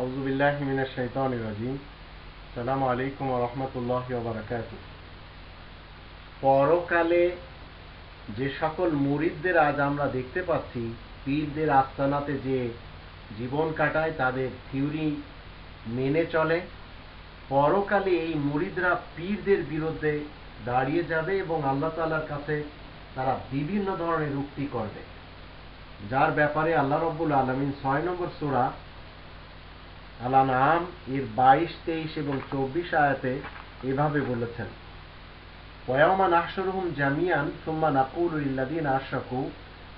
আউজুবিল্লাহ মিনাশ শাইতানির রাজিম। সালামু আলাইকুম রাহমাতুল্লাহি ওয়া বারাকাতুহু। পরকালে যে সকল মুরিদদের আজ আমরা দেখতে পাচ্ছি, পীরদের আস্তানাতে যে জীবন কাটায় তাদের থিওরি মেনে চলে, পরকালে এই মুরিদরা পীরদের বিরুদ্ধে দাঁড়িয়ে যাবে এবং আল্লাহ তাআলার কাছে তারা বিভিন্ন ধরনের উক্তি করবে। যার ব্যাপারে আল্লাহ রব্বুল আলমিন ছয় নম্বর সূরা আল আনআম এর বাইশ তেইশ এবং চব্বিশ আয়াতে এভাবে বলেছেন ওয়াউমা নাহশুরুহুম জামিয়ান সুম্মা নাকুলু লিল্লাযিনা আশরাকু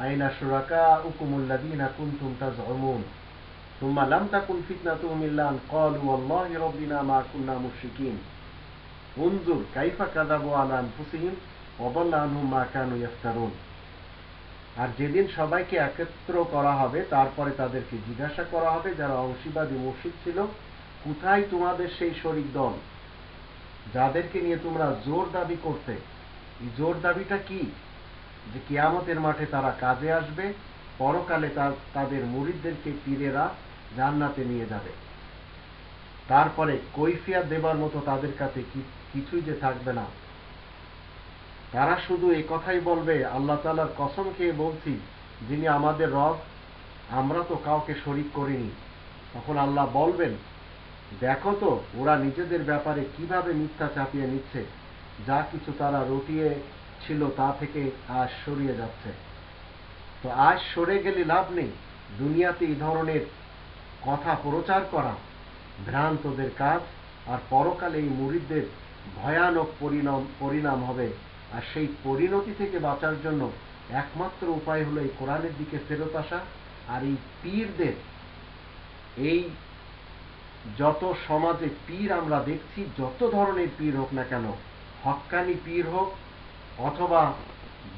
আইনা শুরাকাউকুমুল্লাযিনা কুনতুম তাজউমুন ثم لم تكن فتنتهم إلا أن قالوا والله ربنا ما كنا مشركين انظر كيف كذبوا على أنفسهم وضل عنهم ما كانوا يفترون আর যেদিন সবাইকে একত্র করা হবে, তারপরে তাদেরকে জিজ্ঞাসা করা হবে যারা অংশীবাদী মুর্শিদ ছিল, কোথায় তোমাদের সেই শরিক দল? যাদেরকে নিয়ে তোমরা জোর দাবি করতে, এই জোর দাবিটা কি? যে কিয়ামতের মাঠে তারা কাজে আসবে, পরকালে তাদের মুরিদদেরকে পীরেরা জান্নাতে নিয়ে যাবে। তারপরে কৈফিয়াত দেবার মতো তাদের কাছে কিছুই যে থাকবে না। তারা শুধু এ কথাই বলবে, আল্লাহ তালার কসম খেয়ে বলছি, যিনি আমাদের রব, আমরা তো কাউকে শরিক করিনি। তখন আল্লাহ বলবেন, দেখো তো, ওরা নিজেদের ব্যাপারে কীভাবে মিথ্যা চাপিয়ে নিচ্ছে, যা কিছু তারা রটিয়ে ছিল তা থেকে আজ সরিয়ে যাচ্ছে। তো আজ সরে গেলে লাভ নেই, দুনিয়াতে এই ধরনের কথা প্রচার করা, ভ্রান্তদের কাজ, আর পরকালে এই মুরিদদের ভয়ানক পরিণাম পরিণাম হবে। আর সেই পরিণতি থেকে বাঁচার জন্য একমাত্র উপায় হলো এই কোরআনের দিকে ফেরত আসা আর এই পীরদের, এই যত সমাজে পীর আমরা দেখছি, যত ধরনের পীর হোক না কেন হক্কানি পীর হোক অথবা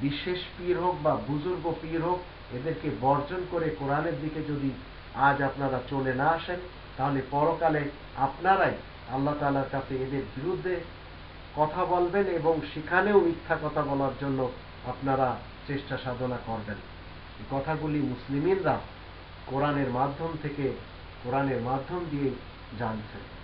বিশেষ পীর হোক বা বুজুর্গ পীর হোক, এদেরকে বর্জন করে কোরআনের দিকে যদি আজ আপনারা চলে না আসেন, তাহলে পরকালে আপনারাই আল্লাহ তালার কাছে এদের বিরুদ্ধে কথা বলবেন এবং সেখানেও মিথ্যা কথা বলার জন্য আপনারা চেষ্টা সাধনা করবেন। কথাগুলি মুসলিমিনরা কোরআনের মাধ্যম থেকে, কোরআনের মাধ্যম দিয়ে জানছেন।